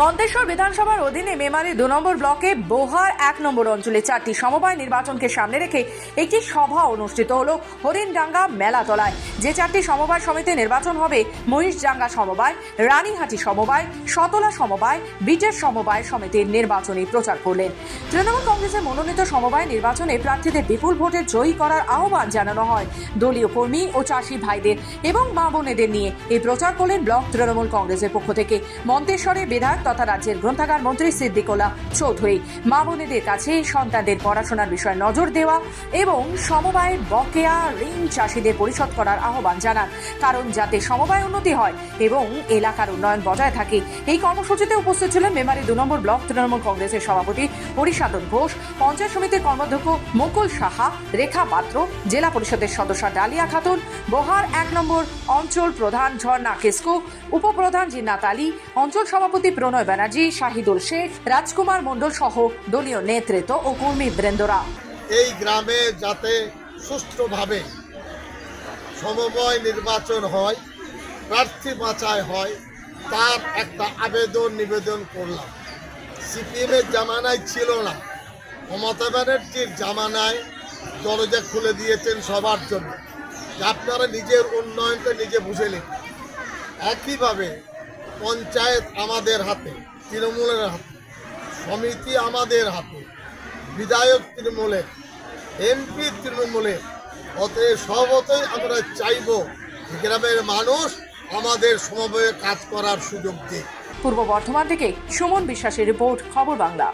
মন্তেশ্বর বিধানসভার অধীনে মেমারি দু নম্বর ব্লকে বোহার এক নম্বর অঞ্চলে চারটি সমবায় নির্বাচনকে সামনে রেখে একটি সভা অনুষ্ঠিত হলো হরিণডাঙ্গা মেলাতলায় যে চারটি সমবায় সমিতি নির্বাচন হবে, মহিষডাঙ্গা সমবায়, রানীহাটি সমবায় শতলা সমবায়, বিটের সমবায় সমিতির নির্বাচনী প্রচার করলেন। তৃণমূল কংগ্রেসের মনোনীত সমবায় নির্বাচনে প্রার্থীদের বিপুল ভোটে জয়ী করার আহ্বান জানানো হয় দলীয় কর্মী ও চাষি ভাইদের এবং মা বোনেদের নিয়ে। এই প্রচার করলেন ব্লক তৃণমূল কংগ্রেসের পক্ষ থেকে। মন্তেশ্বরে বিধায়ক তথা রাজ্যের গ্রন্থাগার মন্ত্রী সিদ্দিকোলা চৌধুরী। মা বোনেদের কাছে সন্তানদের পড়াশোনার বিষয়ে নজর দেওয়া এবং সমবায় বকেয়া ঋণ চাষিদের পরিশোধ করার আহ্বান জানান। কারণ যাতে সমবায় উন্নতি হয় এবং এলাকার উন্নয়ন বজায় থাকে, এই কর্মসূচিতে উপস্থিত ছিলেন মেমারি দু নম্বর ব্লক তৃণমূল কংগ্রেসের সভাপতি হরিসাধন ঘোষ, পঞ্চায়েত সমিতির কর্মাধ্যক্ষ মুকুল সাহা, রেখা পাত্র, জেলা পরিষদের সদস্য ডালিয়া খাতুন, বহার এক নম্বর অঞ্চল প্রধান ঝর্ণা কিসকু উপপ্রধান জিন্নাত আলী, অঞ্চল সভাপতি প্রণয় ব্যানার্জি, শাহিদুল শেখ, রাজকুমার মণ্ডল সহ দলীয় নেতৃত্ব ও কর্মী বৃন্দরা। এই গ্রামে যাতে সুষ্ঠুভাবে সমবয় নির্বাচন হয়, প্রার্থী বাছাই হয়, তার একটা আবেদন নিবেদন করলাম। সিপিএমের জামানায় ছিল না। মমতা ব্যানার্জির জামানায় দরজা খুলে দিয়েছেন সবার জন্য। আপনারা নিজের উন্নয়নটা নিজে বুঝে নিন। একইভাবে পঞ্চায়েত আমাদের হাতে, তৃণমূলের হাতে, সমিতি আমাদের হাতে, বিধায়ক তৃণমূলের, এমপি তৃণমূলের, অতএব সর্বতই আমরা চাইব গ্রামের মানুষ আমাদের সমবায়ে কাজ করার সুযোগ দিক। পূর্ব বর্ধমান থেকে সুমন বিশ্বাসের রিপোর্ট, খবর বাংলা।